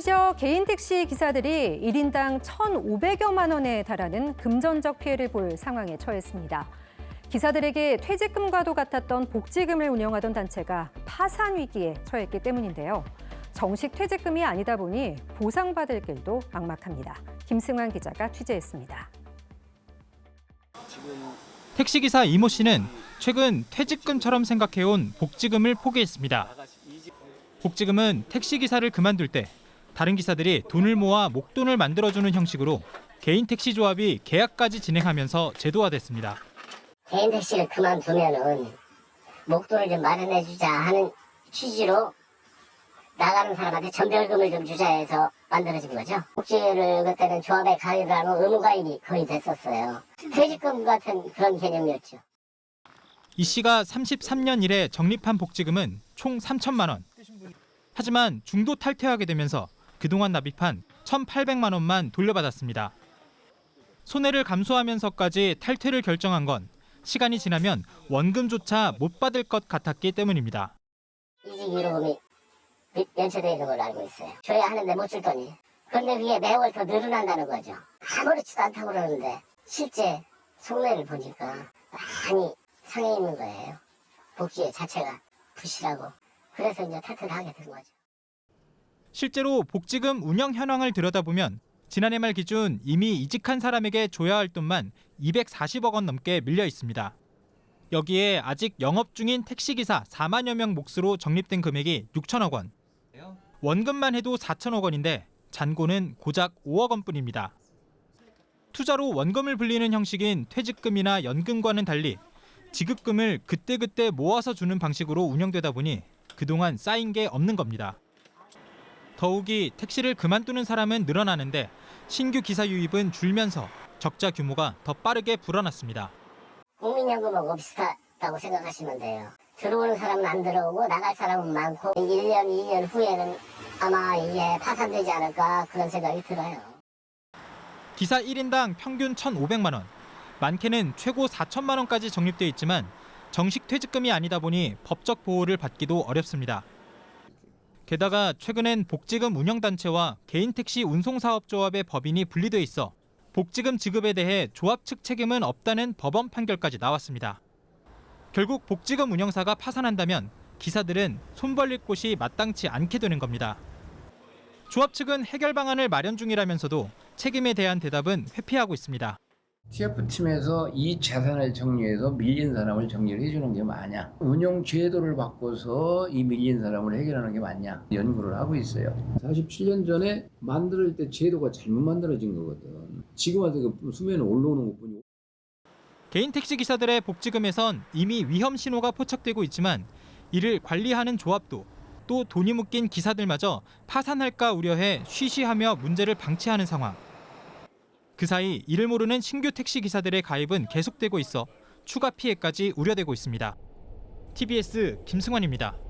경기도 지역 개인 택시 기사들이 1인당 1,500여만 원에 달하는 금전적 피해를 볼 상황에 처했습니다. 기사들에게 퇴직금과도 같았던 복지금을 운영하던 단체가 파산 위기에 처했기 때문인데요. 정식 퇴직금이 아니다 보니 보상받을 길도 막막합니다. 김승환 기자가 취재했습니다. 택시기사 이모 씨는 최근 퇴직금처럼 생각해온 복지금을 포기했습니다. 복지금은 택시기사를 그만둘 때 다른 기사들이 돈을 모아 목돈을 만들어주는 형식으로 개인 택시 조합이 계약까지 진행하면서 제도화됐습니다. 개인 택시를 그만두면은 목돈을 좀 마련해 주자 하는 취지로 나가는 사람한테 전별금을 좀 주자 해서 만들어진 거죠. 복지를 그때는 조합에 가입을 하면 의무가입이 거의 됐었어요. 퇴직금 같은 그런 개념이었죠. 이 씨가 33년 이래 적립한 복지금은 총 3천만 원. 하지만 중도 탈퇴하게 되면서 그동안 납입한 1,800만 원만 돌려받았습니다. 손해를 감수하면서까지 탈퇴를 결정한 건 시간이 지나면 원금조차 못 받을 것 같았기 때문입니다. 이직 위로금이 있는 걸로 알고 있어요. 줘야 하는데 못 줄 거니. 그런데 그게 매월 더 늘어난다는 거죠. 아무렇지도 않다고 그러는데 실제 속내를 보니까 많이 상해 있는 거예요. 복지 자체가 부실하고. 그래서 이제 탈퇴를 하게 된 거죠. 실제로 복지금 운영 현황을 들여다보면 지난해 말 기준 이미 이직한 사람에게 줘야 할 돈만 240억 원 넘게 밀려 있습니다. 여기에 아직 영업 중인 택시기사 4만여 명 몫으로 적립된 금액이 6천억 원. 원금만 해도 4천억 원인데 잔고는 고작 5억 원뿐입니다. 투자로 원금을 불리는 형식인 퇴직금이나 연금과는 달리 지급금을 그때그때 모아서 주는 방식으로 운영되다 보니 그동안 쌓인 게 없는 겁니다. 더욱이 택시를 그만두는 사람은 늘어나는데 신규 기사 유입은 줄면서 적자 규모가 더 빠르게 불어났습니다. 국민연금하고 비슷하다고 생각하시면 돼요. 들어오는 사람은 안 들어오고 나갈 사람은 많고 1년, 2년 후에는 아마 이게 파산되지 않을까 그런 생각이 들어요. 기사 1인당 평균 1,500만 원, 많게는 최고 4천만 원까지 적립돼 있지만 정식 퇴직금이 아니다 보니 법적 보호를 받기도 어렵습니다. 게다가 최근엔 복지금 운영단체와 개인 택시 운송사업조합의 법인이 분리돼 있어 복지금 지급에 대해 조합 측 책임은 없다는 법원 판결까지 나왔습니다. 결국 복지금 운영사가 파산한다면 기사들은 손 벌릴 곳이 마땅치 않게 되는 겁니다. 조합 측은 해결 방안을 마련 중이라면서도 책임에 대한 대답은 회피하고 있습니다. TF팀에서 이 재산을 정리해서 밀린 사람을 정리를 해주는 게 맞냐? 운영 제도를 바꿔서 이 밀린 사람을 해결하는 게 맞냐? 연구를 하고 있어요. 47년 전에 만들 때 제도가 잘못 만들어진 거거든. 지금 와서 그 수면에 올라오는 것뿐이고. 개인 택시 기사들의 복지금에선 이미 위험 신호가 포착되고 있지만 이를 관리하는 조합도 또 돈이 묶인 기사들마저 파산할까 우려해 쉬쉬하며 문제를 방치하는 상황. 그 사이 이를 모르는 신규 택시 기사들의 가입은 계속되고 있어 추가 피해까지 우려되고 있습니다. TBS 김승환입니다.